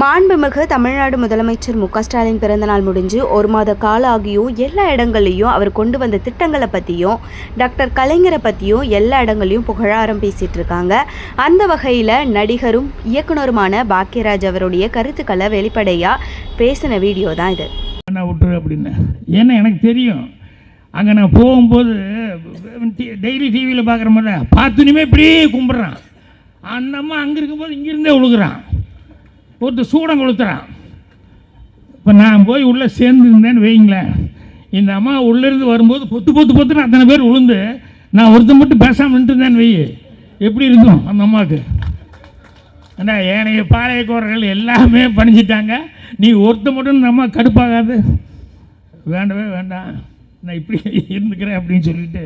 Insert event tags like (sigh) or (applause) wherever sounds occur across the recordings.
மாண்புமிகு தமிழ்நாடு முதலமைச்சர் மு க ஸ்டாலின் பிறந்தநாள் முடிஞ்சு ஒரு மாத காலம் ஆகியும் எல்லா இடங்கள்லையும் அவர் கொண்டு வந்த திட்டங்களை பற்றியும் டாக்டர் கலைஞரை பற்றியும் எல்லா இடங்களையும் புகழாரம் பேசிகிட்டு இருக்காங்க. அந்த வகையில் நடிகரும் இயக்குனருமான பாக்யராஜ் அவருடைய கருத்துக்களை வெளிப்படையாக பேசின வீடியோ தான் இது. நான் விட்டுரு அப்படின்னு. ஏன்னா எனக்கு தெரியும். அங்கே நான் போகும்போது டெய்லி டிவியில் பார்க்குற மாதிரி பார்த்துனுமே இப்படியே கும்பிட்றான். அந்த அம்மா அங்கே இருக்கும்போது இங்கிருந்தே விழுகுறான் ஒருத்தர் சூடம் கொளுத்துறான். இப்போ நான் போய் உள்ளே சேர்ந்துருந்தேன்னு வைங்களேன் இந்த அம்மா உள்ளேருந்து வரும்போது பொத்து பொத்து பொத்துன்னு அத்தனை பேர் விழுந்து நான் ஒருத்தன் மட்டும் பேசாமல் நின்றுருந்தேன்னு வெய். எப்படி இருக்கும் அந்த அம்மாவுக்கு? ஏண்டா ஏனைய பாளையக்கோரர்கள் எல்லாமே பணிஞ்சிட்டாங்க. நீ ஒருத்த மட்டும் இந்த அம்மா கடுப்பாகாது. வேண்டவே வேண்டாம். நான் இப்படி இருந்துக்கிறேன் அப்படின்னு சொல்லிட்டு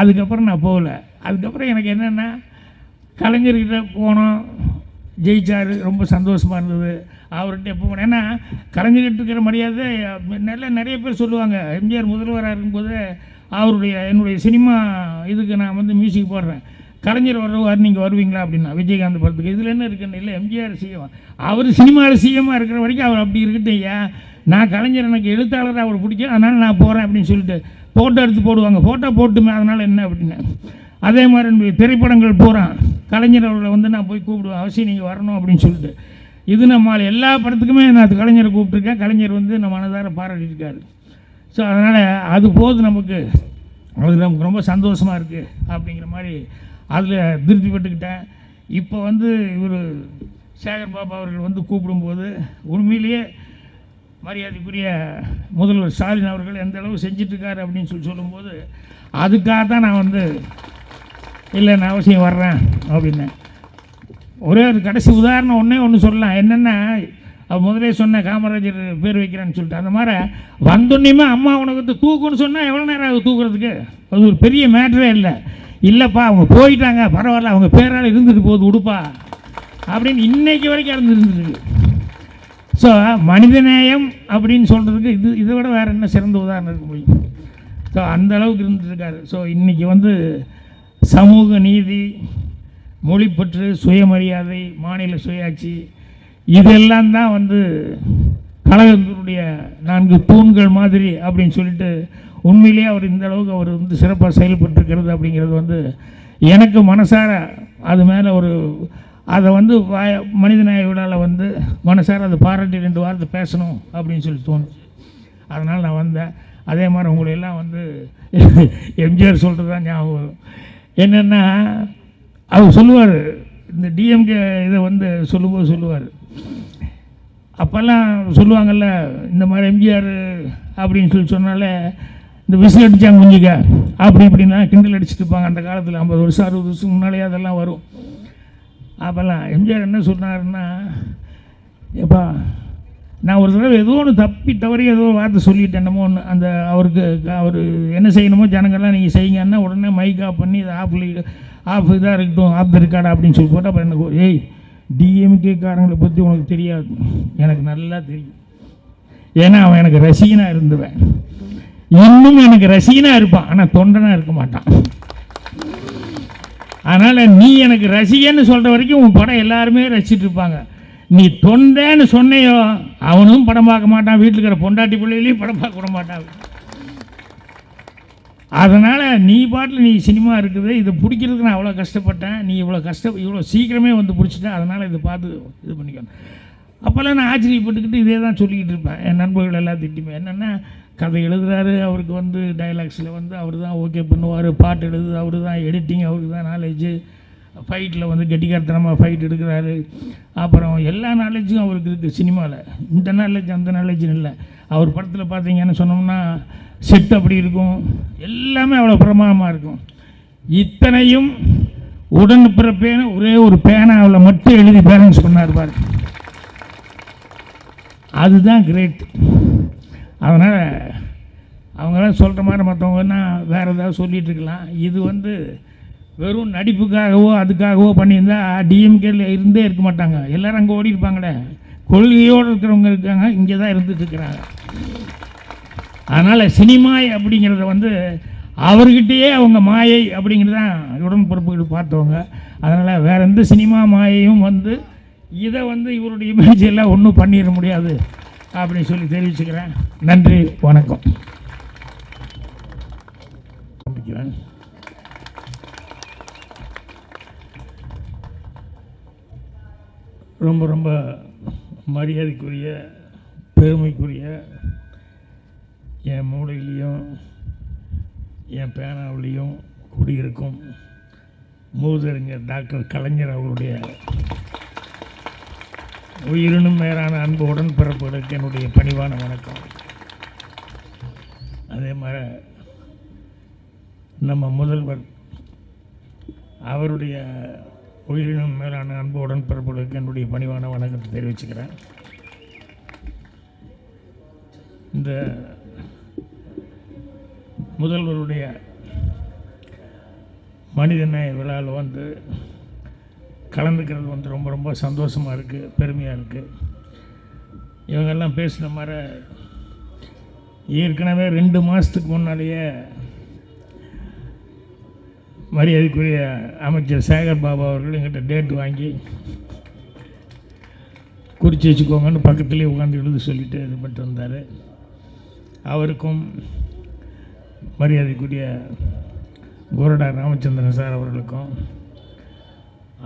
அதுக்கப்புறம் நான் போகல. அதுக்கப்புறம் எனக்கு என்னென்னா கலைஞர்கிட்ட போனோம். ஜெயிச்சார் ரொம்ப சந்தோஷமாக இருந்தது. அவர்கிட்ட எப்போ போனேன்? ஏன்னா கலைஞர்கிட்ட இருக்கிற மரியாதை நல்ல நிறைய பேர் சொல்லுவாங்க. எம்ஜிஆர் முதல்வராக இருக்கும்போது அவருடைய என்னுடைய சினிமா இதுக்கு நான் வந்து மியூசிக் போடுறேன். கலைஞர் வருவார் நீங்கள் வருவீங்களா அப்படின்னா விஜயகாந்த் படத்துக்கு. இதில் என்ன இருக்குன்னு இல்லை எம்ஜிஆர் சிஎம். அவர் சினிமாவில் சிஎம்மாக இருக்கிற வரைக்கும் அவர் அப்படி இருக்கட்டும் ஐயா. நான் கலைஞர் எனக்கு எழுத்தாளராக அவர் பிடிக்கும். அதனால் நான் போகிறேன் அப்படின்னு சொல்லிட்டு ஃபோட்டோ எடுத்து போடுவாங்க. ஃபோட்டோ போட்டுமே அதனால் என்ன அப்படின்னு. அதே மாதிரி என்னுடைய திரைப்படங்கள் பூரா கலைஞர் அவர்களை வந்து நான் போய் கூப்பிடுவேன். அவசியம் நீங்கள் வரணும் அப்படின்னு சொல்லிட்டு. இது நம்ம எல்லா படத்துக்குமே நான் கலைஞரை கூப்பிட்ருக்கேன் கலைஞர் வந்து நம்ம மனதார பாராட்டியிருக்காரு. ஸோ அதனால் அது போது நமக்கு அது நமக்கு ரொம்ப சந்தோஷமாக இருக்குது அப்படிங்கிற மாதிரி அதில் திருப்தி பட்டுக்கிட்டேன். இப்போ வந்து இவர் சேகர் பாபா அவர்கள் வந்து கூப்பிடும்போது உண்மையிலேயே மரியாதைக்குரிய முதல்வர் ஸ்டாலின் அவர்கள் எந்த அளவு செஞ்சிட்ருக்காரு அப்படின்னு சொல்லி சொல்லும்போது அதுக்காக தான் நான் வந்து இல்லை நான் அவசியம் வர்றேன் அப்படின்னேன். ஒரே ஒரு கடைசி உதாரணம் ஒன்றே ஒன்று சொல்லலாம். என்னென்னா அவள் முதலே சொன்ன காமராஜர் பேர் வைக்கிறான்னு சொல்லிட்டு அந்த மாதிரி வந்தோன்னையுமே அம்மா உனக்கு தூக்குன்னு சொன்னால் எவ்வளோ நேரம் ஆகுது தூக்குறதுக்கு? அது ஒரு பெரிய மேட்ரே இல்லை. இல்லைப்பா அவங்க போயிட்டாங்க பரவாயில்ல அவங்க பேரால் இருந்துட்டு போகுது உடுப்பா அப்படின்னு இன்னைக்கு வரைக்கும் இருந்துருக்கு ஸோ மனிதநேயம் அப்படின்னு சொல்கிறதுக்கு இது இதை விட வேறு என்ன சிறந்த உதாரணம் இருக்க முடியும் ஸோ அந்த அளவுக்கு இருந்துருக்காரு ஸோ இன்றைக்கி வந்து சமூக நீதி மொழிப்பற்று சுயமரியாதை மாநில சுயாட்சி இதெல்லாம் தான் வந்து கழகத்தினுடைய நான்கு தூண்கள் மாதிரி அப்படின்னு சொல்லிட்டு உண்மையிலேயே அவர் இந்த அளவுக்கு அவர் வந்து சிறப்பாக செயல்பட்டுருக்கிறது அப்படிங்கிறது வந்து எனக்கு மனசார அது மேலே ஒரு அதை வந்து வாய மனிதநேய விழாவில் வந்து மனசார அதை பாராட்டி ரெண்டு வாரத்தை பேசணும் அப்படின்னு சொல்லி தோணுச்சு. அதனால் நான் வந்தேன். அதே மாதிரி உங்களையெல்லாம் வந்து எம்ஜிஆர் சொல்கிறது தான் ஞாபகம் என்னென்னா அவர் சொல்லுவார் இந்த டிஎம்கே இதை வந்து சொல்லும்போது சொல்லுவார். அப்போல்லாம் சொல்லுவாங்கல்ல இந்த மாதிரி எம்ஜிஆர் அப்படின்னு சொல்லி சொன்னாலே இந்த விசில் அடித்தாங்க குஞ்சுக்க அப்படி இப்படின்னா கிண்டல் அடிச்சுட்டு இருப்பாங்க. அந்த காலத்தில் ஐம்பது வருஷம் அறுபது வருஷம் முன்னாலேயே அதெல்லாம் வரும். அப்போல்லாம் எம்ஜிஆர் என்ன சொன்னாருன்னா எப்பா நான் ஒரு தடவை ஏதோ ஒன்று தப்பி தவறி ஏதோ வார்த்தை சொல்லிட்டேன் என்னமோ ஒன்று அந்த அவருக்கு அவர் என்ன செய்யணுமோ ஜனங்கள்லாம் நீங்கள் செய்யுங்கன்னா உடனே மைக் ஆஃப் பண்ணி இதை ஆஃப் ஆஃப் இதாக இருக்கட்டும் ஆஃப் த ரெக்கார்டு அப்படின்னு சொல்லி போட்டால் அப்புறம் எனக்கு ஏய் டிஎம்கேக்காரங்களை பற்றி உனக்கு தெரியாது. எனக்கு நல்லா தெரியும். ஏன்னா அவன் எனக்கு ரசிகனாக இருந்துவேன். இன்னும் எனக்கு ரசிகனாக இருப்பான். ஆனால் தொண்டனாக இருக்க மாட்டான். அதனால் நீ எனக்கு ரசிகன்னு சொல்கிற வரைக்கும் உன் படம் எல்லாருமே ரசிச்சுட்டு இருப்பாங்க. நீ தொண்டேன்னு சொன்னையோ அவனும் படம் பார்க்க மாட்டான் வீட்டில் இருக்கிற பொண்டாட்டி பிள்ளைகளையும் படம் பார்க்க விட மாட்டான். அதனால் நீ பாட்டில் நீ சினிமா இருக்குது இதை பிடிக்கிறதுக்கு நான் அவ்வளோ கஷ்டப்பட்டேன் நீ இவ்வளோ கஷ்ட இவ்வளோ சீக்கிரமே வந்து பிடிச்சிட்டேன் அதனால் இதை பார்த்து இது பண்ணிக்கணும் அப்போல்லாம் நான் ஆச்சரியப்பட்டுக்கிட்டு இதே தான் சொல்லிக்கிட்டு இருப்பேன். என் நண்பர்கள் எல்லாம் திட்டிமே என்னென்னா கதை எழுதுறாரு அவருக்கு வந்து டைலாக்ஸில் வந்து அவர் தான் ஓகே பண்ணுவார் பாட்டு எழுது அவர் தான் எடிட்டிங் அவருக்கு தான் நாலேஜு ஃபைட்டில் வந்து கெட்டிக்காரத்தனமாக ஃபைட் எடுக்கிறாரு. அப்புறம் எல்லா நாலேஜும் அவருக்கு இருக்குது சினிமாவில் இந்த நாலேஜ் அந்த நாலேஜும் இல்லை. அவர் படத்தில் பார்த்தீங்கன்னு சொன்னோம்னா செட் அப்படி இருக்கும். எல்லாமே அவ்வளோ பிரமாதமாக இருக்கும். இத்தனையும் உடன் பிறப்பேன ஒரே ஒரு பேனாவில் மட்டும் எழுதி பேலன்ஸ் பண்ணார் பாரு. அதுதான் கிரேட் அதனால் அவங்களாம் சொல்கிற மாதிரி மற்றவங்கன்னா வேறு ஏதாவது சொல்லிகிட்டு இருக்கலாம். இது வந்து வெறும் நடிப்புக்காகவோ அதுக்காகவோ பண்ணியிருந்தா டிஎம்கேல இருந்தே இருக்க மாட்டாங்க. எல்லோரும் அங்கே ஓடி இருப்பாங்களே. கொள்கையோடு இருக்கிறவங்க இருக்காங்க இங்கே தான் இருந்துட்டு இருக்கிறாங்க. அதனால் சினிமாய் அப்படிங்கிறத வந்து அவர்கிட்டயே அவங்க மாயை அப்படிங்கிறது தான் உடன்பிறப்புகள் பார்த்தவங்க. அதனால் வேறு எந்த சினிமா மாயையும் வந்து இதை வந்து இவருடைய இமேஜ் எல்லாம் ஒன்றும் பண்ணிட முடியாது அப்படின்னு சொல்லி தெரிவிச்சுக்கிறேன். நன்றி வணக்கம். ரொம்ப ரொம்ப மரியாதைக்குரிய பெருமைக்குரிய என் மூளையிலையும் என் பேனாவிலையும் குடியிருக்கும் மூதறிஞர் டாக்டர் கலைஞர் அவருடைய உயிரினும் மேலான அன்பு உடன்பிறப்புகளுக்கு என்னுடைய பணிவான வணக்கம். அதே மாதிரி நம்ம முதல்வர் அவருடைய உயிரினம் மேலான அன்பு உடன்பிறப்புகளுக்கு என்னுடைய பணிவான வணக்கத்தை தெரிவிச்சுக்கிறேன். இந்த முதல்வருடைய மனிதநேய விழாவில் வந்து கலந்துக்கிறது வந்து ரொம்ப ரொம்ப சந்தோஷமாக இருக்குது பெருமையாக இருக்குது இவங்கெல்லாம் பேசின மாதிரி ஏற்கனவே ரெண்டு மாதத்துக்கு முன்னாலேயே மரியாதைக்குரிய அமைச்சர் சேகர் பாபா அவர்கள் எங்கிட்ட டேட் வாங்கி குறித்து வச்சுக்கோங்கன்னு பக்கத்துலேயே உட்காந்து எழுத சொல்லிட்டு இது பண்ணிட்டு வந்தார். அவருக்கும் மரியாதைக்குரிய கோரடா ராமச்சந்திரன் சார் அவர்களுக்கும்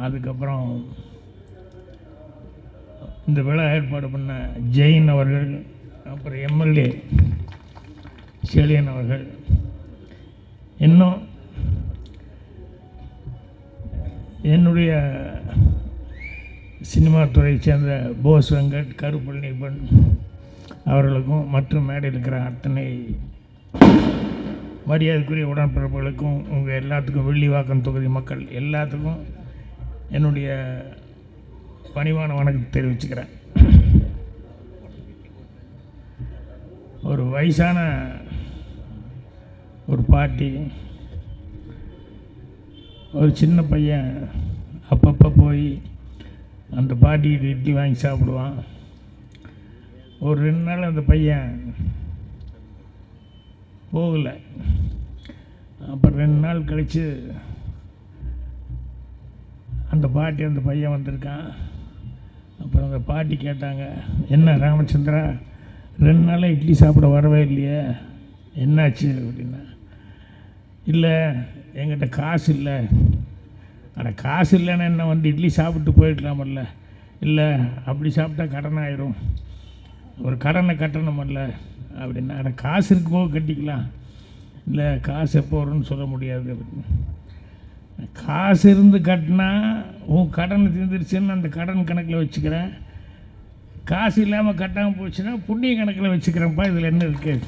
அதுக்கப்புறம் இந்த விழா ஏற்பாடு பண்ண ஜெயின் அவர்கள் அப்புறம் எம்எல்ஏ செழியன் அவர்கள். இன்னும் என்னுடைய சினிமா துறையை சேர்ந்த போஸ் வெங்கட் கருப்பழனிபன் அவர்களுக்கும் மற்றும் மேடையில் இருக்கிற அத்தனை மரியாதைக்குரிய உடன்பிறப்புகளுக்கும் உங்கள் எல்லாத்துக்கும் வெள்ளிவாக்கம் தொகுதி மக்கள் எல்லாத்துக்கும் என்னுடைய பணிவான வணக்கத்தை தெரிவிச்சுக்கிறேன். ஒரு வயசான ஒரு பாட்டி ஒரு சின்ன பையன் அப்பப்போ போய் அந்த பாட்டிக்கிட்ட இட்லி வாங்கி சாப்பிடுவான். ஒரு ரெண்டு நாள் அந்த பையன் போகலை. அப்புறம் ரெண்டு நாள் கழித்து அந்த பாட்டி அந்த பையன் வந்திருக்கான். அப்புறம் அந்த பாட்டி கேட்டாங்க என்ன ராமச்சந்திரா ரெண்டு நாளாக இட்லி சாப்பிட வரவே இல்லையே என்னாச்சு? அப்படின்னா இல்லை என்கிட்ட காசு இல்லை. அட காசு இல்லைன்னா என்ன? வந்து இட்லி சாப்பிட்டு போயிடலாமல்ல? இல்லை அப்படி சாப்பிட்டா கடன் ஆயிரும். ஒரு கடனை கட்டணுமல்ல? அப்படின்னா அட காசு இருக்கும்போது கட்டிக்கலாம். இல்லை காசு எப்போ வரும்னு சொல்ல முடியாது. அப்படின்னு காசு இருந்து கட்டினா உன் கடன் தீர்ந்துருச்சுன்னு அந்த கடன் கணக்கில் வச்சுக்கிறேன். காசு இல்லாமல் கட்டாமல் போச்சுன்னா புண்ணிய கணக்கில் வச்சுக்கிறேன்ப்பா. இதில் என்ன இருக்குது?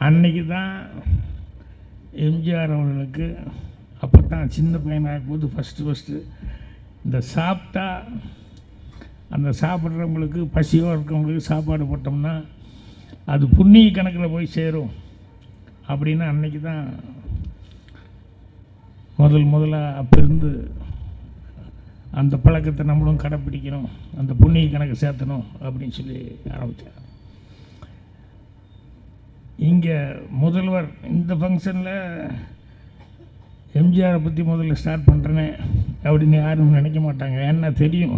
அன்னைக்கு தான் எம்ஜிஆர் அவர்களுக்கு அப்போ தான் சின்ன பையனாக போது ஃபஸ்ட்டு ஃபஸ்ட்டு இந்த சாப்பிட்டா அந்த சாப்பிட்றவங்களுக்கு பசியோ இருக்கவங்களுக்கு சாப்பாடு போட்டோம்னா அது புண்ணிய கணக்கில் போய் சேரும் அப்படின்னு அன்னைக்கு தான் முதல் முதலாக அப்போ இருந்து அந்த பழக்கத்தை நம்மளும் கடைப்பிடிக்கணும் அந்த புண்ணிய கணக்கு சேர்த்தணும் அப்படின்னு சொல்லி ஆரம்பித்தேன் இங்கே முதல்வர் இந்த ஃபங்க்ஷனில் எம்ஜிஆரை பற்றி முதல்ல ஸ்டார்ட் பண்ணுறேன்னு அப்படின்னு யாரும் நினைக்க மாட்டாங்க. ஏன்னா தெரியும்.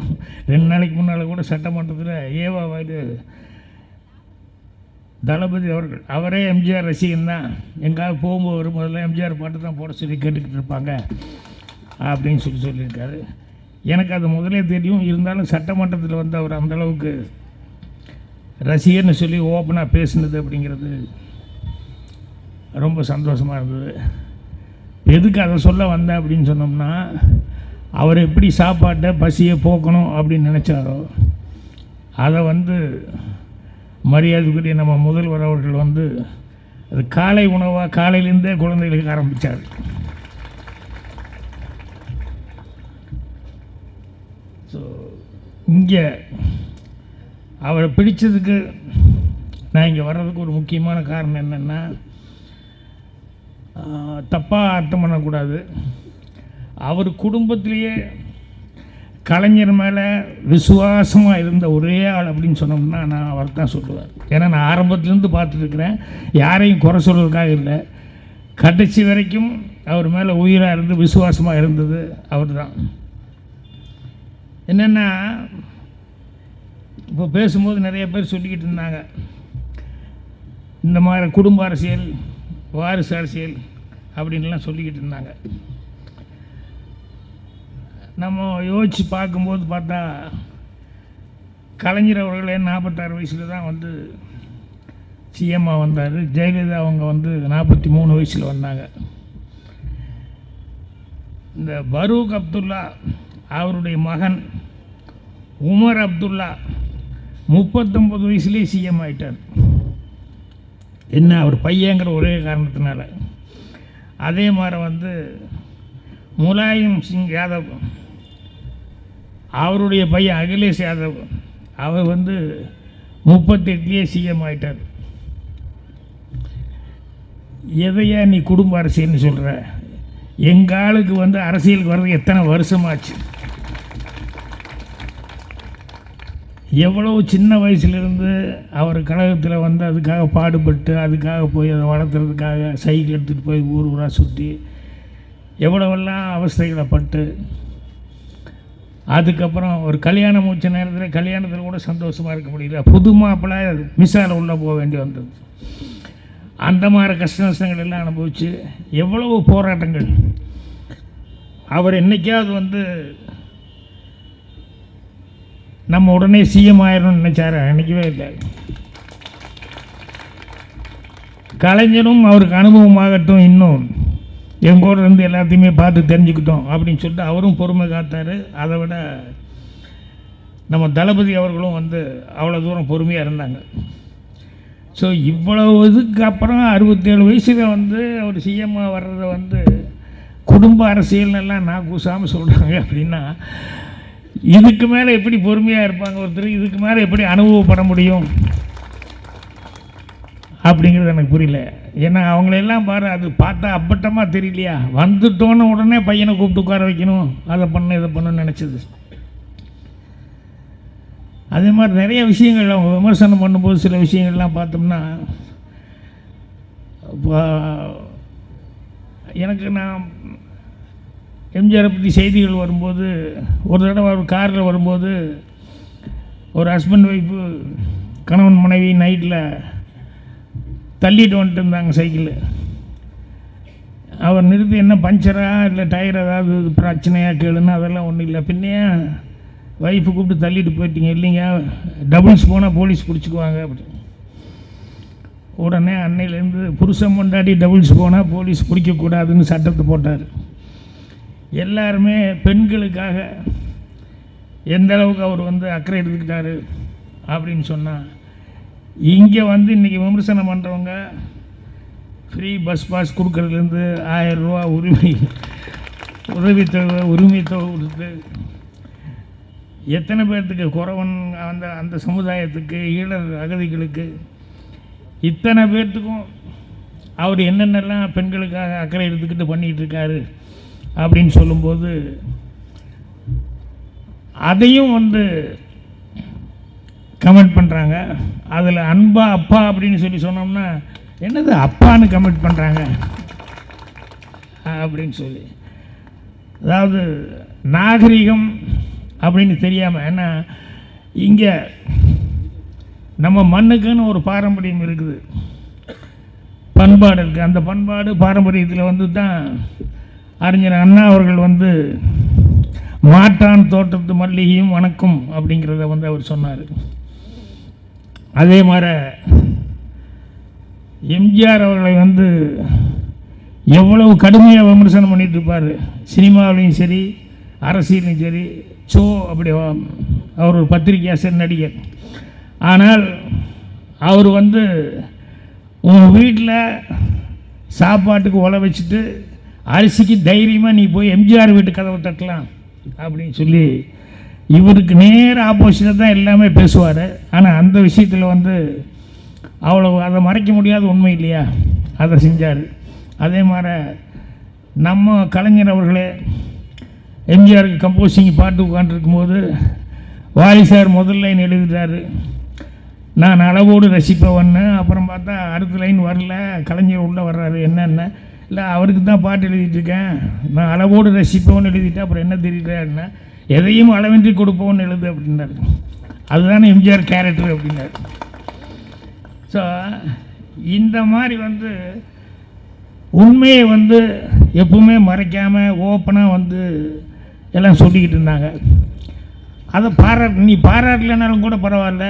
ரெண்டு நாளைக்கு முன்னால் கூட சட்டமன்றத்தில் ஏவா இது தளபதி அவர்கள். அவரே எம்ஜிஆர் ரசிகன் தான். எங்காவது போகும்போது முதல்ல எம்ஜிஆர் பாட்டு தான் போட சொல்லி கேட்டுக்கிட்டு இருப்பாங்க அப்படின்னு சொல்லி சொல்லியிருக்காரு. எனக்கு அது முதலே தெரியும். இருந்தாலும் சட்டமன்றத்தில் வந்து அவர் அந்தளவுக்கு ரசிகன்னு சொல்லி ஓப்பனாக பேசினது அப்படிங்கிறது ரொம்ப சந்தோஷமாக இருந்தது. எதுக்கு அதை சொல்ல வந்தேன் அப்படின்னு சொன்னோம்னா அவர் எப்படி சாப்பாட்டை பசியை போக்கணும் அப்படின்னு நினச்சாரோ அதை வந்து மரியாதைக்குரிய நம்ம முதல்வர் அவர்கள் வந்து அது காலை உணவாக காலையிலேருந்தே குழந்தைகளுக்கு ஆரம்பித்தார் ஸோ இங்கே அவரை பிடிச்சதுக்கு நான் இங்கே வர்றதுக்கு ஒரு முக்கியமான காரணம் என்னென்னா தப்பாக அர்த்தம் பண்ணக்கூடாது. அவர் குடும்பத்திலேயே கலைஞர் மேலே விசுவாசமாக இருந்த ஒரே ஆள் அப்படின்னு சொன்னோம்னா நான் அவர் தான் சொல்லுவார் ஏன்னா நான் ஆரம்பத்துலேருந்து பார்த்துருக்குறேன். யாரையும் குறை சொல்கிறதுக்காக இல்லை. கடைசி வரைக்கும் அவர் மேலே உயிராக இருந்து விசுவாசமாக இருந்தது அவர் தான் என்னென்னா இப்போ பேசும்போது நிறைய பேர் சொல்லிக்கிட்டு இருந்தாங்க. இந்த மாதிரி குடும்ப அரசியல் வாரிசு அரசியல் அப்படின்லாம் சொல்லிக்கிட்டு இருந்தாங்க. நம்ம யோசித்து பார்க்கும்போது பார்த்தா கலைஞர் அவர்களே நாற்பத்தாறு வயசில் தான் வந்து சிஎம்மாக வந்தார். ஜெயலலிதா அவங்க வந்து நாற்பத்தி மூணு வயசில் வந்தாங்க. இந்த பரூக் அப்துல்லா அவருடைய மகன் உமர் அப்துல்லா முப்பத்தொம்பது வயசுலேயே சிஎம் ஆயிட்டார். என்ன அவர் பையங்கிற ஒரே காரணத்தினால. அதே மாதிரி வந்து முலாயம் சிங் யாதவ் அவருடைய பையன் அகிலேஷ் யாதவ் அவர் வந்து முப்பத்தெட்டுலேயே சிஎம் ஆயிட்டார். எதையா நீ குடும்ப அரசியல்னு சொல்கிற எங்கள் ஆளுக்கு வந்து அரசியலுக்கு வர்றது எத்தனை வருஷமாச்சு? எவ்வளவு சின்ன வயசுலேருந்து அவர் கழகத்தில் வந்து அதுக்காக பாடுபட்டு அதுக்காக போய் அதை வளர்த்துறதுக்காக சைக்கிள் எடுத்துகிட்டு போய் ஊர் ஊராக சுற்றி எவ்வளவெல்லாம் அவஸ்தைகளை பட்டு அதுக்கப்புறம் ஒரு கல்யாணம் முடிச்ச நேரத்தில் கல்யாணத்தில் கூட சந்தோஷமாக இருக்க முடியல. புது மாப்பிள்ளை மிஸ்ஸால் உள்ளே போக வேண்டி வந்தது. அந்த மாதிரி கஷ்ட நஷ்டங்கள் எல்லாம் அனுபவிச்சு எவ்வளவு போராட்டங்கள். அவர் என்னைக்காவது வந்து நம்ம உடனே சிஎம் ஆயிரணும்னு நினச்சாரு. நினைக்கவே இல்லை. கலைஞரும் அவருக்கு அனுபவமாகட்டும் இன்னும். எங்கூட இருந்து எல்லாத்தையுமே பார்த்து தெரிஞ்சுக்கிட்டோம் அப்படின்னு சொல்லிட்டு அவரும் பொறுமை காத்தார். அதை விட நம்ம தளபதி அவர்களும் வந்து அவ்வளோ தூரம் பொறுமையாக இருந்தாங்க. ஸோ இவ்வளவு இதுக்கு அப்புறம் அறுபத்தேழு வயசில் வந்து அவர் சிஎம்மாக வர்றதை வந்து குடும்ப அரசியல்லாம் நான் கூசாமல் சொல்கிறாங்க அப்படின்னா இதுக்கு மேலே எப்படி பொறுமையாக இருப்பாங்க ஒருத்தர்? இதுக்கு மேலே எப்படி அனுபவப்பட முடியும்? அப்படிங்கிறது எனக்கு புரியல. ஏன்னா அவங்களெல்லாம் பாரு அது பார்த்தா அப்பட்டமாக தெரியலையா? வந்துட்டோன்னு உடனே பையனை கூப்பிட்டு உட்கார வைக்கணும். அதை பண்ண இதை பண்ணுன்னு நினச்சது. அதே மாதிரி நிறைய விஷயங்கள் அவங்க விமர்சனம் பண்ணும்போது சில விஷயங்கள்லாம் பார்த்தோம்னா இப்போ எனக்கு நான் எம்ஜிஆரை பற்றி செய்திகள் வரும்போது ஒரு தடவை ஒரு காரில் வரும்போது ஒரு ஹஸ்பண்ட் ஒய்ஃபு கணவன் மனைவி நைட்டில் தள்ளிட்டு வந்துட்டு இருந்தாங்க சைக்கிள். அவர் நிறுத்தி என்ன பஞ்சரா இல்லை டயர் ஏதாவது பிரச்சனையாக கேளுன்னு அதெல்லாம் ஒன்றும் இல்லை. பின்னையே ஒய்ஃபு கூப்பிட்டு தள்ளிட்டு போயிட்டீங்க. இல்லைங்க டபுள்ஸ் போனால் போலீஸ் பிடிச்சிக்குவாங்க அப்படி உடனே அன்னையிலேருந்து புருஷன் கொண்டாடி டபுள்ஸ் போனால் போலீஸ் பிடிக்கக்கூடாதுன்னு சட்டத்தை போட்டார். எல்லாருமே பெண்களுக்காக எந்த அளவுக்கு அவர் வந்து அக்கறை எடுத்துக்கிட்டாரு அப்படின்னு சொன்னால் இங்கே வந்து இன்றைக்கி விமர்சனம் பண்ணுறவங்க ஃப்ரீ பஸ் பாஸ் கொடுக்கறதுலேருந்து ஆயரூவா உரிமை உதவித்தொகை உரிமை கொடுத்து எத்தனை பேர்த்துக்கு குறவன் அந்த அந்த சமுதாயத்துக்கு ஈழர் அகதிகளுக்கு இத்தனை பேர்த்துக்கும் அவர் என்னென்னலாம் பெண்களுக்காக அக்கறை எடுத்துக்கிட்டு பண்ணிகிட்டு இருக்காரு அப்படின்னு சொல்லும்போது அதையும் வந்து கமெண்ட் பண்ணுறாங்க அதில் அன்பா அப்பா அப்படின்னு சொல்லி சொன்னோம்னா என்னது அப்பான்னு கமெண்ட் பண்ணுறாங்க அப்படின்னு சொல்லி. அதாவது நாகரிகம் அப்படின்னு தெரியாமல் ஏன்னா இங்கே நம்ம மண்ணுக்குன்னு ஒரு பாரம்பரியம் இருக்குது. பண்பாடு இருக்குது அந்த பண்பாடு பாரம்பரியத்தில் வந்து தான் அறிஞர் அண்ணா அவர்கள் வந்து மாட்டான் தோட்டத்து மல்லிகையும் வணக்கம் அப்படிங்கிறத வந்து அவர் சொன்னார். அதே மாதிரி எம்ஜிஆர் அவர்களை வந்து எவ்வளவு கடுமையாக விமர்சனம் பண்ணிட்டு இருப்பார். சினிமாவிலையும் சரி அரசியலையும் சரி சோ அப்படி அவர் ஒரு பத்திரிகை ஆசிரியர் நடிகர். ஆனால் அவர் வந்து உங்கள் வீட்டில் சாப்பாட்டுக்கு உழ வச்சுட்டு அரிசிக்கு தைரியமாக நீ போய் எம்ஜிஆர் வீட்டு கதவை தட்டலாம் அப்படின்னு சொல்லி இவருக்கு நேர் ஆப்போசிட்டாக தான் எல்லாமே பேசுவார். ஆனால் அந்த விஷயத்தில் வந்து அவ்வளோ அதை மறைக்க முடியாத உண்மை இல்லையா? அதை செஞ்சார். அதே மாதிரி நம்ம கலைஞர் அவர்களே எம்ஜிஆருக்கு கம்போசிங் பாட்டு உட்காந்துருக்கும் போது வாரிசார் முதல் லைன் எழுதிட்டாரு நான் அளவோடு ரசிப்பவன்னு. அப்புறம் பார்த்தா அடுத்த லைன் வரல. கலைஞர் உள்ளே வர்றாரு. என்னென்ன? இல்லை அவருக்கு தான் பாட்டு எழுதிட்டுருக்கேன். நான் அளவோடு ரசிப்பவன் எழுதிட்டேன் அப்புறம் என்ன தெரியல எதையும் அளவின்றி கொடுப்போம்னு எழுது அப்படின்னாரு. அதுதானே எம்ஜிஆர் கேரக்டர் அப்படின்னாரு. ஸோ இந்த மாதிரி வந்து உண்மையை வந்து எப்பவுமே மறைக்காமல் ஓப்பனாக வந்து எல்லாம் சொல்லிக்கிட்டு இருந்தாங்க. அதை பாராட்டு நீ பாராட்டலைனாலும் கூட பரவாயில்ல.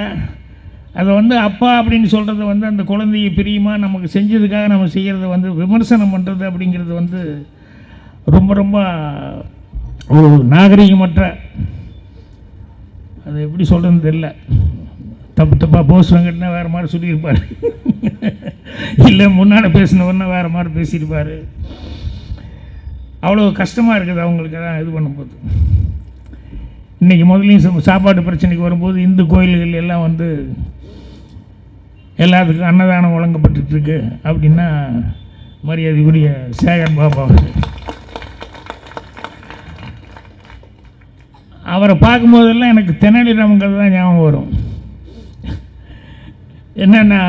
அதை வந்து அப்பா அப்படின்னு சொல்கிறது வந்து அந்த குழந்தைய பிரியமாக நமக்கு செஞ்சதுக்காக நம்ம செய்கிறத வந்து விமர்சனம் பண்ணுறது அப்படிங்கிறது வந்து ரொம்ப ரொம்ப ஒரு நாகரிகமற்ற அது எப்படி சொல்கிறதுன்னு தெரில தப்பு தப்பாக போஸ் வெங்கட்னா வேறு மாதிரி சொல்லியிருப்பார். இல்லை முன்னால் பேசினவர்னா வேறு மாதிரி பேசியிருப்பார். அவ்வளோ கஷ்டமாக இருக்குது அவங்களுக்கு தான் இது பண்ணும்போது. இன்றைக்கி முதலையும் சாப்பாடு சாப்பாட்டு பிரச்சனைக்கு வரும்போது இந்து கோயில்கள் எல்லாம் வந்து எல்லாத்துக்கும் அன்னதானம் வழங்கப்பட்டுருக்கு அப்படின்னா மரியாதைக்குரிய சேகர் பாபா அவரை பார்க்கும்போதெல்லாம் எனக்கு தெனாலிராமங்கிறது தான் ஞாபகம் வரும். என்னென்னா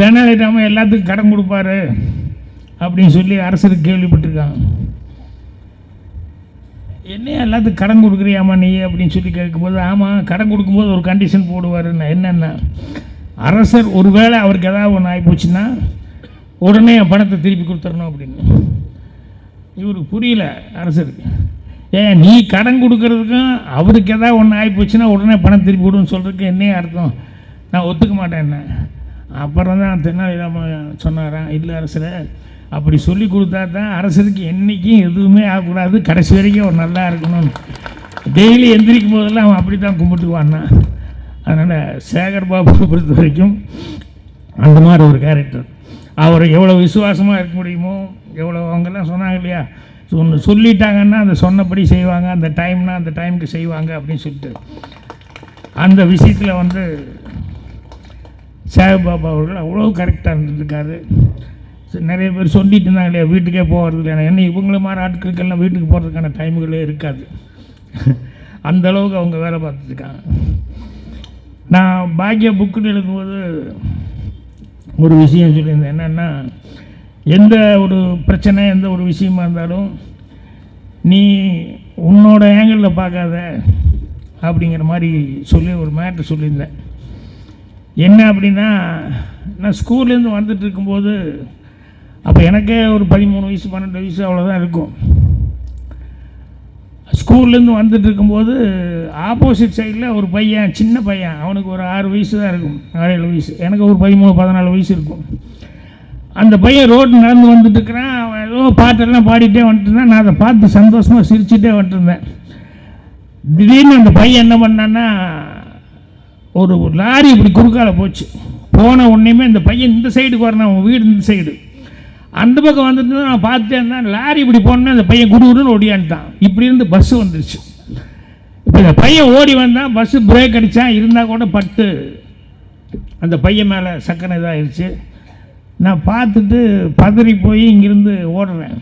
தெனாலிராமன் எல்லாத்துக்கும் கடன் கொடுப்பாரு அப்படின்னு சொல்லி அரசருக்கு கேள்விப்பட்டிருக்காங்க. என்ன எல்லாத்துக்கும் கடன் கொடுக்குறியாமா நீ அப்படின்னு சொல்லி கேட்கும்போது ஆமாம் கடன் கொடுக்கும்போது ஒரு கண்டிஷன் போடுவாருன்னு. என்னென்னா அரசர் ஒருவேளை அவருக்கு ஏதாவது ஒன்று ஆகிப்போச்சுன்னா உடனே என் பணத்தை திருப்பி கொடுத்துடணும் அப்படின்னு. இவருக்கு புரியல அரசருக்கு ஏன் நீ கடன் கொடுக்கறதுக்கும் அவருக்கு ஏதாவது ஒன்று ஆகிப்போச்சுன்னா உடனே பணம் திருப்பி விடுன்னு சொல்கிறதுக்கு என்னையே அர்த்தம். நான் ஒத்துக்க மாட்டேன் என்ன? அப்புறம் தான் தென்னாலிராமன் சொன்னாராம் இல்லை அரசரை. அப்படி சொல்லி கொடுத்தா தான் அரசருக்கு என்றைக்கும் எதுவுமே ஆகக்கூடாது. கடைசி வரைக்கும் அவர் நல்லா இருக்கணும். டெய்லி எந்திரிக்கும் போதெல்லாம் அவன் அப்படி தான் கும்பிட்டுக்குவான்னா அதனால் சேகர் பாபுவை பொறுத்த வரைக்கும் அந்த மாதிரி ஒரு கேரக்டர் அவர் எவ்வளோ விசுவாசமாக இருக்க முடியுமோ எவ்வளோ அவங்கெல்லாம் சொன்னாங்க இல்லையா? ஒன்று சொல்லிட்டாங்கன்னா அந்த சொன்னபடி செய்வாங்க. அந்த டைம்னால் அந்த டைமுக்கு செய்வாங்க அப்படின்னு சொல்லிட்டு. அந்த விஷயத்தில் வந்து சேகபாபா அவர்கள் அவ்வளோ கரெக்டாக இருந்துருக்காரு. நிறைய பேர் சொல்லிட்டு இருந்தாங்க இல்லையா வீட்டுக்கே போகிறது இல்லையா? என்ன இவங்கள மாதிரி ஆட்களுக்கெல்லாம் வீட்டுக்கு போகிறதுக்கான டைமுகளே இருக்காது. (laughs) அந்த அளவுக்கு அவங்க வேலை பார்த்துருக்காங்க நான் பாக்கிய புக்குன்னு எழுதும்போது ஒரு விஷயம் சொல்லியிருந்தேன். என்னென்னா எந்த ஒரு பிரச்சனை எந்த ஒரு விஷயமா இருந்தாலும் நீ உன்னோட ஏங்கிளில் பார்க்காத அப்படிங்கிற மாதிரி சொல்லி ஒரு மேட்ரு சொல்லியிருந்தேன். என்ன அப்படின்னா நான் ஸ்கூல்லேருந்து வந்துட்டு இருக்கும்போது அப்போ எனக்கே ஒரு பதிமூணு வயசு பன்னெண்டு வயசு அவ்வளோதான் இருக்கும். ஸ்கூல்லேருந்து வந்துட்டு இருக்கும்போது ஆப்போசிட் சைடில் ஒரு பையன் சின்ன பையன். அவனுக்கு ஒரு ஆறு வயசு தான் இருக்கும் ஆறு ஏழு வயசு. எனக்கு ஒரு பதிமூணு பதினாலு வயசு இருக்கும். அந்த பையன் ரோடு நடந்து வந்துட்டுருக்கிறான் அவன் ஏதோ பாட்டெல்லாம் பாடிட்டே வந்துட்டுருந்தான் நான் அதை பார்த்து சந்தோஷமாக சிரிச்சுட்டே வந்துட்டுருந்தேன் திடீர்னு அந்த பையன் என்ன பண்ணான்னா ஒரு ஒரு லாரி இப்படி குறுக்கால போச்சு. போன உடனேமே இந்த பையன் இந்த சைடுக்கு வரணும். அவன் வீடு இந்த சைடு அந்த பக்கம் வந்துட்டு நான் பார்த்துட்டே இருந்தேன் லாரி இப்படி போனேன் அந்த பையன் குடுகுடுன்னு ஓடியான்ட்டான். இப்படி இருந்து பஸ்ஸு வந்துருச்சு. இப்போ இந்த பையன் ஓடி வந்தான் பஸ்ஸு பிரேக் அடித்தான் இருந்தால் கூட பட்டு. அந்த பையன் மேலே சக்கரை இதாகிடுச்சு நான் பார்த்துட்டு பதறி போய் இங்கேருந்து ஓடுறேன்.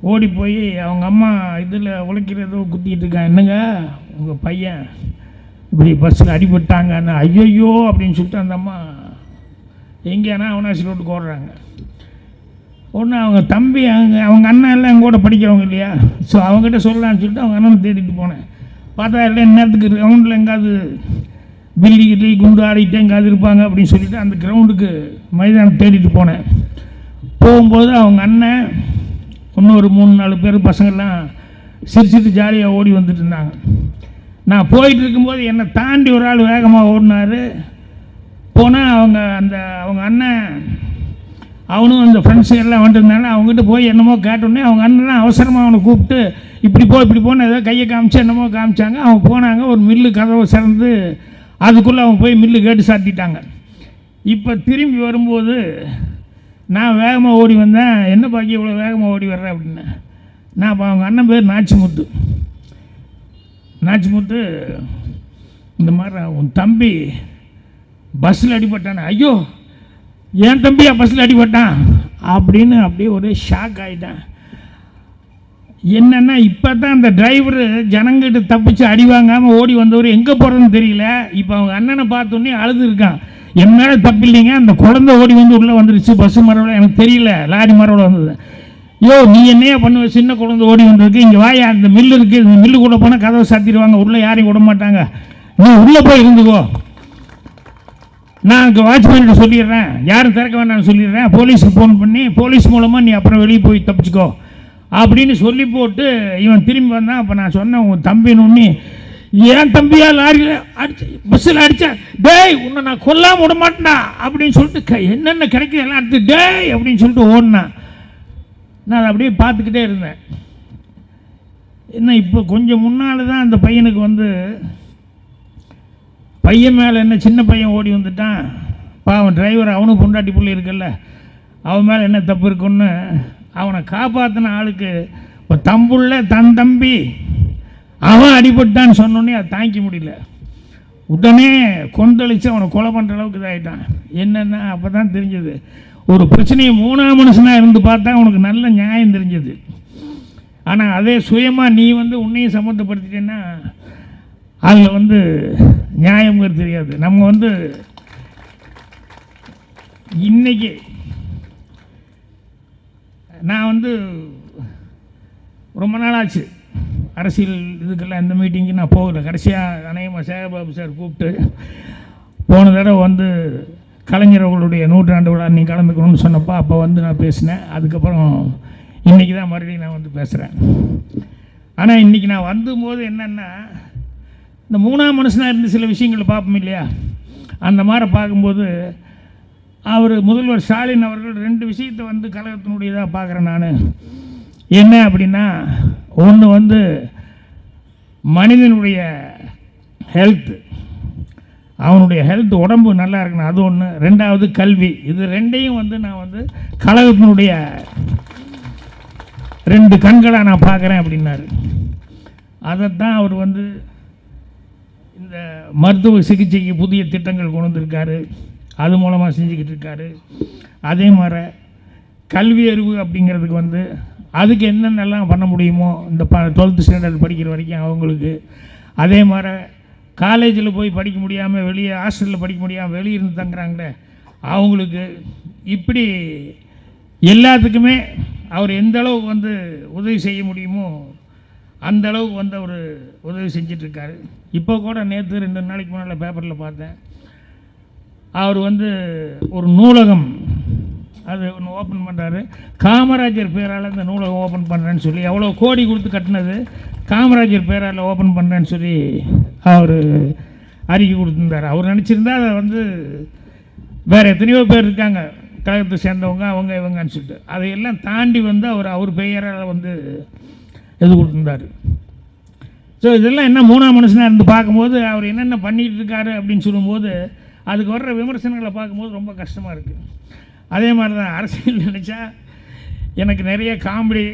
ஓடி போய் அவங்க அம்மா இதில் உழைக்கிறதோ குத்திக்கிட்டு இருக்கான் என்னங்க? உங்கள் பையன் இப்படி பஸ்ஸில் அடிபட்டாங்கன்னு ஐயையோ அப்படின்னு சொல்லிட்டு அந்த அம்மா எங்கேனா அவனாசி ரோட்டுக்கு ஓடுறாங்க. ஒன்று அவங்க தம்பி அவங்க அவங்க அண்ணன் எல்லாம் எங்கள் கூட படிக்கிறவங்க இல்லையா? ஸோ அவங்ககிட்ட சொல்லலான்னு சொல்லிட்டு அவங்க அண்ணனை தேடிட்டு போனேன். பார்த்தா எல்லாம் நேரத்துக்கு கிரவுண்டில் எங்காவது பில்லி கில்லி குண்டு ஆடிட்டு எங்காவது இருப்பாங்க அப்படின்னு சொல்லிட்டு அந்த கிரவுண்டுக்கு மைதானம் தேடிட்டு போனேன். போகும்போது அவங்க அண்ணன் இன்னும் ஒரு மூணு நாலு பேர் பசங்கள்லாம் சிரிச்சிட்டு ஜாலியாக ஓடி வந்துட்டு இருந்தாங்க. நான் போயிட்டு இருக்கும்போது என்னை தாண்டி ஒரு ஆள் வேகமாக ஓடினார். போனால் அவங்க அந்த அவங்க அண்ணன் அவனும் அந்த ஃப்ரெண்ட்ஸ் எல்லாம் வந்துருந்தாங்க அவங்ககிட்ட போய் என்னமோ கேட்டோடனே அவங்க அண்ணன் அவசரமாக அவனை கூப்பிட்டு இப்படி போ இப்படி போன ஏதோ கையை காமிச்சு என்னமோ காமிச்சாங்க. அவங்க போனாங்க ஒரு மில்லு கதவை சிறந்து அதுக்குள்ளே அவங்க போய் மில்லு கேட்டு சாத்திட்டாங்க. இப்போ திரும்பி வரும்போது நான் வேகமாக ஓடி வந்தேன். என்ன பாக்கி இவ்வளோ வேகமாக ஓடி வர்றேன் அப்படின்னு. நான் அப்போ அவங்க அண்ணன் பேர் நாச்சிமுத்து. நாச்சிமுத்து இந்த மாதிரி உன் தம்பி பஸ்ஸில் அடிபட்டானே. ஐயோ என் தம்பியா பஸ்ஸில் அடிபட்டான் அப்படின்னு அப்படியே ஒரே ஷாக் ஆகிட்டேன் என்னென்னா இப்போ தான் அந்த டிரைவரு ஜனங்கிட்ட தப்பிச்சு அடி வாங்காமல் ஓடி வந்தவர் எங்கே போகிறதுன்னு தெரியல. இப்போ அவங்க அண்ணனை பார்த்தோன்னே அழுது இருக்கான் என் மேலே தப்பு இல்லைங்க. அந்த குழந்தை ஓடி வந்து உள்ளே வந்துருச்சு. பஸ்ஸு மரவில் எனக்கு தெரியல. லாரி மரவில் வந்தது. யோ நீ என்னையா பண்ணுவ? சின்ன குழந்தை ஓடி வந்திருக்கு. இங்கே வாயா அந்த மில்லு இருக்குது இந்த மில்லு கூட போனால் கதவை சாத்திடுவாங்க. உள்ளே யாரையும் விட மாட்டாங்க. நீ உள்ளே போய் இருந்துக்கோ. நான் அங்கே வாட்ச்மேன்கிட்ட சொல்லிடுறேன். யாரும் திறக்க வேண்டாம்னு சொல்லிடுறேன். போலீஸுக்கு ஃபோன் பண்ணி போலீஸ் மூலமாக நீ அப்புறம் வெளியே போய் தப்பிச்சுக்கோ. அப்படின்னு சொல்லி போட்டு இவன் திரும்பி வந்தான். அப்போ நான் சொன்னேன் உன் தம்பின்னு உன்னி ஏன் தம்பியா லாரியில் அடிச்சு பஸ்ஸில் அடிச்சா டேய் உன்னை நான் கொல்லாம விட மாட்டேன்டா. அப்படின்னு சொல்லிட்டு க- என்னென்ன கிடைக்குது எல்லாம் அடுத்து டேய் அப்படின்னு சொல்லிட்டு ஓடினான். நான் அதை அப்படியே பார்த்துக்கிட்டே இருந்தேன். என்ன இப்போ கொஞ்சம் முன்னால் தான் அந்த பையனுக்கு வந்து பையன் மேலே என்ன சின்ன பையன் ஓடி வந்துட்டான்? பாவன் டிரைவர் அவனும் பொண்டாட்டி புள்ளி இருக்குல்ல. அவன் மேலே என்ன தப்பு இருக்குன்னு அவனை காப்பாற்றின ஆளுக்கு இப்போ தம்புள்ள தன் தம்பி அவன் அடிபட்டான்னு சொன்னோன்னே அதை தாங்கிக்க முடியல. உடனே கொந்தளித்து அவனை கொலை பண்ணுற அளவுக்கு இதாகிட்டான் என்னென்னா அப்போ தான் தெரிஞ்சது. ஒரு பிரச்சனையை மூணாம் மனுஷனாக இருந்து பார்த்தா உனக்கு நல்ல நியாயம் தெரிஞ்சது. ஆனால் அதே சுயமாக நீ வந்து உன்னையும் சம்மந்தப்படுத்திட்டேன்னா அதில் வந்து நியாயங்கிறது தெரியாது. நம்ம வந்து இன்னைக்கு நான் வந்து ரொம்ப நாளாச்சு அரசியல் இதுக்கெல்லாம் எந்த மீட்டிங்க்கு நான் போகல. கடைசியாக அநேகமாக சேகபாபு சார் கூப்பிட்டு போன தடவை வந்து கலைஞர் அவர்களுடைய நூற்றாண்டு விழா நீ கலந்துக்கணும்னு சொன்னப்போ அப்போ வந்து நான் பேசினேன். அதுக்கப்புறம் இன்றைக்கி தான் மறுபடியும் நான் வந்து பேசுகிறேன் ஆனால் இன்றைக்கி நான் வந்தும்போது என்னென்னா இந்த மூணாம் மனுஷனாக இருந்து சில விஷயங்கள் பார்ப்போம் இல்லையா? அந்த மாதிரி பார்க்கும்போது அவர் முதல்வர் ஸ்டாலின் அவர்கள் ரெண்டு விஷயத்தை வந்து கழகத்தினுடையதாக பார்க்குறேன் நான். என்ன அப்படின்னா ஒன்று வந்து மனிதனுடைய ஹெல்த் அவனுடைய ஹெல்த் உடம்பு நல்லா இருக்கணும் அது ஒன்று ரெண்டாவது கல்வி. இது ரெண்டையும் வந்து நான் வந்து கழகத்தினுடைய ரெண்டு கண்களாக நான் பார்க்குறேன் அப்படின்னாரு. அதைத்தான் அவர் வந்து இந்த மருத்துவ சிகிச்சைக்கு புதிய திட்டங்கள் கொண்டு வந்திருக்காரு. அது மூலமாக செஞ்சுக்கிட்டு இருக்காரு. அதே மாதிரி கல்வி அறிவு அப்படிங்கிறதுக்கு வந்து அதுக்கு என்னென்னலாம் பண்ண முடியுமோ இந்த ப டுவெல்த்து ஸ்டாண்டர்ட் படிக்கிற வரைக்கும் அவங்களுக்கு. அதே மாதிரி காலேஜில் போய் படிக்க முடியாமல் வெளியே ஹாஸ்டலில் படிக்க முடியாமல் வெளியே இருந்து தங்குறாங்களே அவங்களுக்கு இப்படி எல்லாத்துக்குமே அவர் எந்த அளவுக்கு வந்து உதவி செய்ய முடியுமோ அந்த அளவுக்கு வந்து அவர் உதவி செஞ்சிட்ருக்காரு. இப்போ கூட நேற்று ரெண்டு நாளைக்கு முன்னால் பேப்பரில் பார்த்தேன். அவர் வந்து ஒரு நூலகம் அது ஒன்று ஓப்பன் பண்ணுறாரு காமராஜர் பேரால் இந்த நூலகம் ஓப்பன் பண்ணுறேன்னு சொல்லி எவ்வளோ கோடி கொடுத்து கட்டினது காமராஜர் பேரால் ஓப்பன் பண்ணுறேன்னு சொல்லி அவர் அறிக்கை கொடுத்துருந்தார். அவர் நினச்சிருந்தா அதை வந்து வேறு எத்தனையோ பேர் இருக்காங்க கழகத்தை சேர்ந்தவங்க அவங்க இவங்கன்னு சொல்லிட்டு. அதையெல்லாம் தாண்டி வந்து அவர் அவர் பெயரால் வந்து எது கொடுத்துருந்தார் ஸோ இதெல்லாம் என்ன மூணாம் மனுஷனாக இருந்து பார்க்கும்போது அவர் என்னென்ன பண்ணிகிட்டு இருக்காரு அப்படின்னு சொல்லும்போது அதுக்கு வர்ற விமர்சனங்களை பார்க்கும்போது ரொம்ப கஷ்டமாக இருக்குது அதே மாதிரி தான் அரசியல் நினச்சா எனக்கு நிறைய காமெடி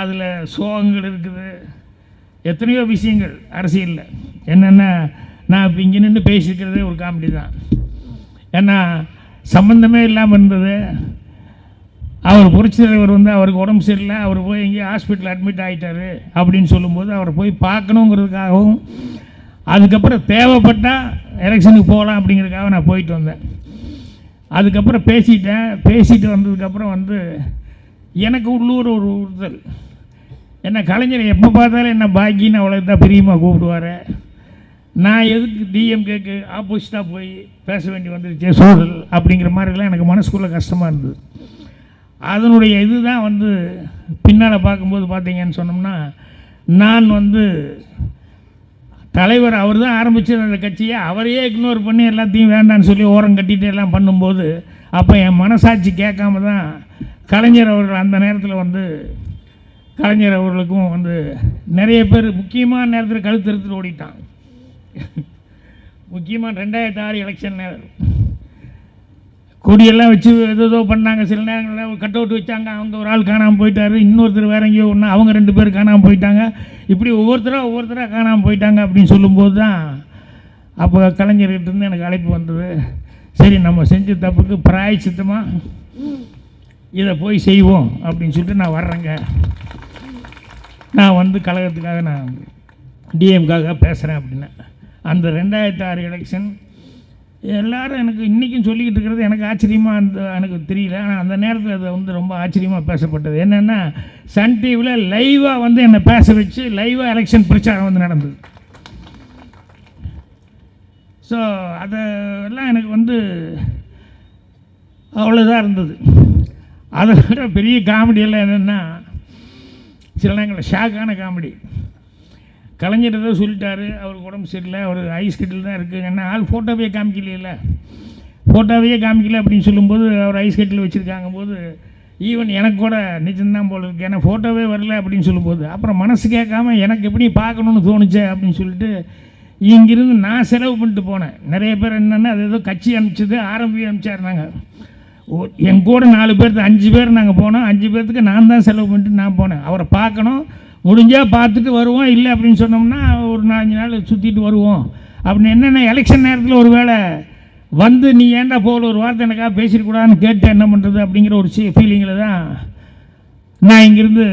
அதில் சோகங்கள் இருக்குது. எத்தனையோ விஷயங்கள் அரசியலில். என்னென்ன நான் இப்போ இங்கே நின்று பேசியிருக்கிறதே ஒரு காமெடி தான் ஏன்னா சம்மந்தமே இல்லாமல் இருந்தது. அவர் புரட்சித்தலைவர் வந்து அவருக்கு உடம்பு சரியில்லை அவர் போய் எங்கேயோ ஹாஸ்பிட்டல் அட்மிட் ஆகிட்டாரு அப்படின்னு சொல்லும்போது அவரை போய் பார்க்கணுங்கிறதுக்காகவும் அதுக்கப்புறம் தேவைப்பட்டால் எலெக்ஷனுக்கு போகலாம் அப்படிங்கிறதுக்காக நான் போயிட்டு வந்தேன். அதுக்கப்புறம் பேசிட்டேன். பேசிட்டு வந்ததுக்கப்புறம் வந்து எனக்கு உள்ளூர் ஒரு உறுத்தல் என்ன கலைஞர் எப்போ பார்த்தாலும் என்ன பாக்கின்னு அவ்வளோ தான் பிரியமாக கூப்பிடுவார். நான் எதுக்கு டிஎம்கேக்கு ஆப்போசிட்டாக போய் பேச வேண்டி வந்துருச்சு சூழல் அப்படிங்கிற மாதிரிலாம் எனக்கு மனசுக்குள்ளே கஷ்டமாக இருந்தது. அதனுடைய இதுதான் வந்து பின்னால் பார்க்கும்போது பார்த்தீங்கன்னு சொன்னோம்னா நான் வந்து தலைவர் அவர் தான் ஆரம்பிச்சது அந்த கட்சியை அவரையே இக்னோர் பண்ணி எல்லாத்தையும் வேண்டான்னு சொல்லி ஓரம் கட்டிட்டு எல்லாம் பண்ணும்போது அப்போ என் மனசாட்சி கேட்காம தான் கலைஞர் அவர்கள் அந்த நேரத்தில் வந்து கலைஞர் அவர்களுக்கும் வந்து நிறைய பேர் முக்கியமான நேரத்தில் கழுத்திருத்து ஓடிட்டான் முக்கியமாக ரெண்டாயிரத்தி ஆறு எலெக்ஷன் நேரம். கொடியெல்லாம் வச்சு ஏதோ பண்ணாங்க. சில நேரங்களில் கட் அவுட் வச்சாங்க. அவங்க ஒரு ஆள் காணாமல் போயிட்டாரு. இன்னொருத்தர் வேற எங்கேயோ ஒன்று அவங்க ரெண்டு பேர் காணாமல் போயிட்டாங்க. இப்படி ஒவ்வொருத்தராக ஒவ்வொருத்தராக காணாமல் போயிட்டாங்க அப்படின்னு சொல்லும்போது தான் அப்போ கலைஞர்கிட்ட இருந்து எனக்கு அழைப்பு வந்தது. சரி நம்ம செஞ்ச தப்புக்கு பிராயச்சித்தமாக இதை போய் செய்வோம் அப்படின்னு சொல்லிட்டு நான் வர்றேங்க. நான் வந்து கழகத்துக்காக நான் டிஎம்காக பேசுகிறேன் அப்படின்னு. அந்த ரெண்டாயிரத்தி ஆறு எலெக்ஷன் எல்லாரும் எனக்கு இன்றைக்கும் சொல்லிக்கிட்டு இருக்கிறது எனக்கு ஆச்சரியமாக அந்த எனக்கு தெரியல. ஆனால் அந்த நேரத்தில் அது வந்து ரொம்ப ஆச்சரியமாக பேசப்பட்டது. என்னென்னா சன் டிவியில் லைவாக வந்து என்னை பேச வச்சு லைவாக எலெக்ஷன் பிரச்சாரம் வந்து நடந்தது. ஸோ அதெல்லாம் எனக்கு வந்து அவ்வளோதான் இருந்தது. அதை விட பெரிய காமெடியெல்லாம் என்னென்னா சில நேரங்களில் ஷாக்கான காமெடி கலைஞர் ஏதோ சொல்லிட்டாரு அவருக்கு உடம்பு சரியில்லை அவர் ஐஸ் கட்டில் தான் இருக்குது ஏன்னா ஆள் ஃபோட்டோவே காமிக்கலையில. ஃபோட்டோவையே காமிக்கல அப்படின்னு சொல்லும்போது அவர் ஐஸ் கட்டில் வச்சுருக்காங்க போது ஈவன் எனக்கு கூட நிஜம்தான் போல இருக்கு. ஏன்னா ஃபோட்டோவே வரல அப்படின்னு சொல்லும்போது அப்புறம் மனசு கேட்காம எனக்கு எப்படி பார்க்கணுன்னு தோணுச்சே அப்படின்னு சொல்லிட்டு இங்கிருந்து நான் செலவு பண்ணிட்டு போனேன். நிறைய பேர் என்னென்னா அது ஏதோ கட்சி அனுப்பிச்சது ஆரம்பி அனுப்பிச்சாருனாங்க ஓ என் கூட நாலு பேர்த்து அஞ்சு பேர் நாங்கள் போனோம். அஞ்சு பேர்த்துக்கு நான் தான் செலவு பண்ணிட்டு நான் போனேன். அவரை பார்க்கணும் முடிஞ்சால் பார்த்துட்டு வருவோம் இல்லை அப்படின்னு சொன்னோம்னா ஒரு நாலஞ்சு நாள் சுற்றிட்டு வருவோம். அப்படின்னு என்னென்ன எலெக்ஷன் நேரத்தில் ஒரு வேளை வந்து நீ ஏன்டா போகல ஒரு வார்த்தை எனக்காக பேசிடக்கூடாதுன்னு கேட்டு என்ன பண்ணுறது அப்படிங்கிற ஒரு சி ஃபீலிங்கில் தான் நான் இங்கேருந்து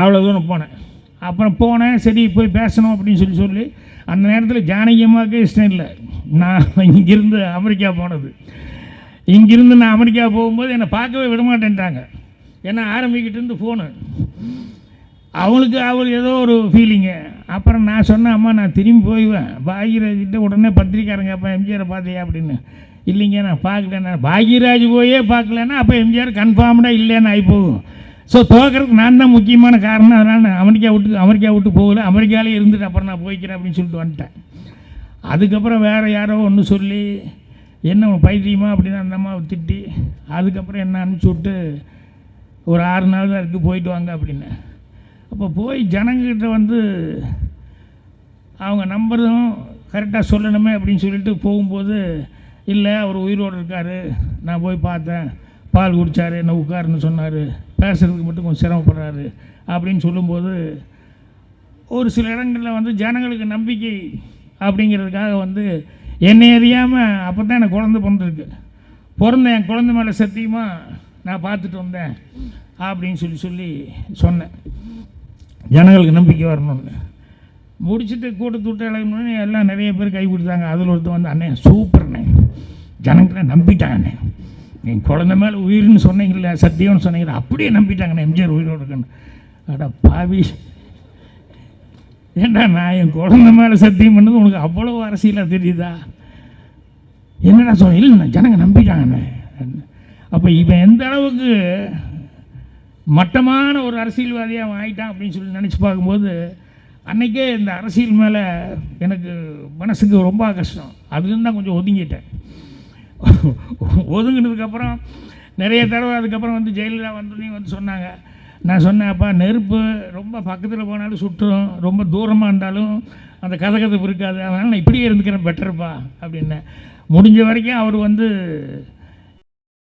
அவ்வளோ தூரம் போனேன். அப்புறம் போனேன் சரி போய் பேசணும் அப்படின்னு சொல்லி சொல்லி அந்த நேரத்தில் ஜானகியமாக்கே இஷ்டம் இல்லை. நான் இங்கேருந்து அமெரிக்கா போனது. இங்கிருந்து நான் அமெரிக்கா போகும்போது என்னை பார்க்கவே விடமாட்டேன்ட்டாங்க. ஏன்னா ஆரம்பிக்கிட்டு இருந்து ஃபோனு அவளுக்கு அவள் ஏதோ ஒரு ஃபீலிங்கு அப்புறம் நான் சொன்னேன் அம்மா நான் திரும்பி போயிடுவேன். பாக்யராஜ்கிட்ட உடனே பத்திரிக்காரங்க அப்போ எம்ஜிஆரை பார்த்தியா? அப்படின்னு. இல்லைங்க நான் பார்க்கலண்ணா பாக்யராஜ் போயே பார்க்கலன்னா அப்போ எம்ஜிஆர் கன்ஃபார்ம்டாக இல்லைன்னு ஆகி போகும் ஸோ தோக்கிறதுக்கு நான் தான் முக்கியமான காரணம். அதனால் நான் அமெரிக்கா விட்டு அமெரிக்கா விட்டு போகல. அமெரிக்காவிலே இருந்துட்டு அப்புறம் நான் போய்க்கிறேன் அப்படின்னு சொல்லிட்டு வந்துட்டேன். அதுக்கப்புறம் வேறு யாரோ ஒன்று சொல்லி என்ன பைத்தியமா? அப்படின்னு அந்த அம்மாவை திட்டி அதுக்கப்புறம் என்ன அனுப்பிச்சி விட்டு ஒரு ஆறு நாள் தான் இருக்குது போயிட்டு வாங்க அப்படின்னு. அப்போ போய் ஜனங்கிட்ட வந்து அவங்க நம்பரும் கரெக்டாக சொல்லணுமே அப்படின்னு சொல்லிட்டு போகும்போது இல்லை அவர் உயிரோடு இருக்கார். நான் போய் பார்த்தேன். பால் குடித்தார் என்ன உட்காருன்னு சொன்னார். பேசுகிறதுக்கு மட்டும் கொஞ்சம் சிரமப்படுறாரு. அப்படின்னு சொல்லும்போது ஒரு சில இடங்களில் வந்து ஜனங்களுக்கு நம்பிக்கை அப்படிங்கிறதுக்காக வந்து என்னை அறியாமல் அப்போ தான் எனக்கு குழந்த பிறந்திருக்கு. பிறந்த என் குழந்தை மேலே சத்தியமாக நான் பார்த்துட்டு வந்தேன் அப்படின்னு சொல்லி சொல்லி சொன்னேன். ஜனங்களுக்கு நம்பிக்கை வரணும்னு. முடிச்சுட்டு கூட்டத்தை விட்டு இழகணும்னு எல்லாம் நிறைய பேர் கை கொடுத்தாங்க. அதில் ஒருத்தர் வந்து அண்ணே சூப்பர்ண்ணே ஜனங்களை நம்பிட்டாங்கண்ணே நீங்கள் குழந்த மேலே உயிர்னு சொன்னீங்கல்ல சத்தியம்னு சொன்னீங்களா அப்படியே நம்பிட்டாங்கண்ணே எம்ஜிஆர் உயிரோடு இருக்குன்னு. அடா பாவி. ஏண்டா நான் என் குழந்த மேலே சத்தியம் பண்ணது உனக்கு அவ்வளோ அரசியலாக தெரியுதா? என்னடா சொன்ன? இல்லை ஜனங்க நம்பிட்டாங்கண்ணே அப்போ இவன் எந்த அளவுக்கு மட்டமான ஒரு அரசியல்வாதியாக அவன் ஆயிட்டான் அப்படின்னு சொல்லி நினச்சி பார்க்கும்போது அன்றைக்கே இந்த அரசியல் மேலே எனக்கு மனசுக்கு ரொம்ப கஷ்டம். அதுலேருந்து தான் கொஞ்சம் ஒதுங்கிட்டேன். ஒதுங்கினதுக்கப்புறம் நிறைய தடவை அதுக்கப்புறம் வந்து ஜெயலலிதா வந்தோடனே வந்து சொன்னாங்க. நான் சொன்னேன் அப்பா நெருப்பு ரொம்ப பக்கத்தில் போனாலும் சுட்டுரும். ரொம்ப தூரமாக இருந்தாலும் அந்த கதகதப்பு இருக்காது. அதனால் நான் இப்படியே இருந்துக்கிறேன் பெட்டர்ப்பா அப்படின்னேன். முடிஞ்ச வரைக்கும் அவர் வந்து